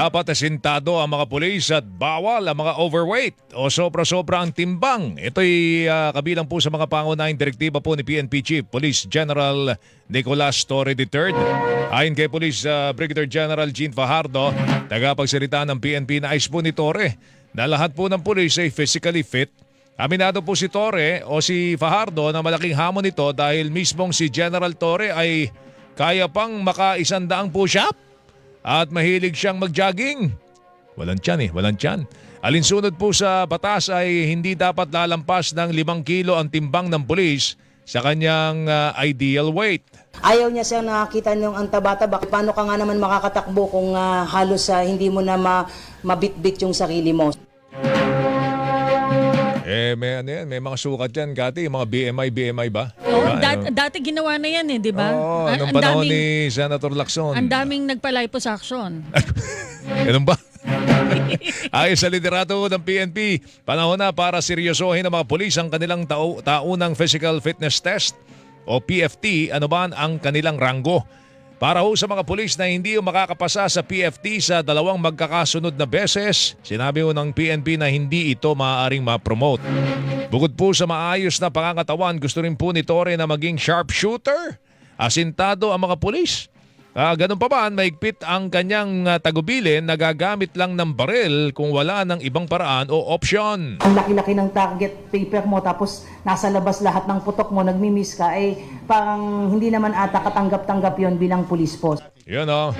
Dapat asintado ang mga pulis at bawal ang mga overweight o sobra-sobra ang timbang. Ito'y ah, kabilang po sa mga pangunahing direktiba po ni PNP Chief Police General Nicolas Torre III. Ayon kay Police ah, Brigadier General Jean Fajardo, tagapagsalita ng PNP na po ni Torre na lahat po ng pulis ay physically fit Aminado po si Torre o si Fajardo na malaking hamon nito dahil mismong si General Torre ay kaya pang maka-isandaang push-up at mahilig siyang mag-jogging. Walang tiyan eh, walang tiyan. Alinsunod po sa batas ay hindi dapat lalampas ng 5 kilo ang timbang ng pulis sa kanyang ah, ideal weight. Ayaw niya siya nakakita niyong ang taba-taba. Paano ka nga naman makakatakbo kung ah, halos ah, hindi mo na ma- mabitbit yung sarili mo? Eh, may ano yan, may mga sukat yan, Kati, mga BMI, BMI ba? Oo, Diba? dat- dati ginawa na yan eh, di ba? Oo, Ang- nung ang panahon daming- ni Senator Lacson. Ang daming nagpa-liposuction. Ganun ba? Ayon sa liderato ng PNP, panahon na para seryosohin ng mga pulis ang kanilang tau- taunang physical fitness test o PFT, ano ba ang kanilang ranggo. Para ho sa mga pulis na hindi ho makakapasa sa PFT sa dalawang magkakasunod na beses, sinabi ho ng PNP na hindi ito maaaring ma-promote. Bukod po sa maayos na pangangatawan, gusto rin po ni Torre na maging sharpshooter. Asintado ang mga pulis. Ah, ganun pa man, maigpit ang kanyang ah, tagubilin na gagamit lang ng baril kung wala ng ibang paraan o opsyon. Ang laki-laki ng target paper mo tapos nasa labas lahat ng putok mo, nagmi-miss ka, eh parang hindi naman ata katanggap-tanggap yon bilang police post. Yun o.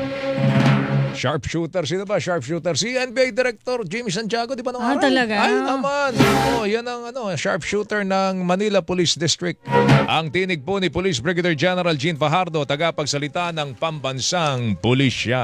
Sharpshooter. Sino ba sharpshooter? Si NBA Director Jimmy Santiago, di ba nung Ah, araw? talaga? Ay naman. Oh, yan ang ano, sharpshooter ng Manila Police District. Ang tinig po ni Police Brigadier General Jean Fajardo, tagapagsalita ng pambansang pulisya.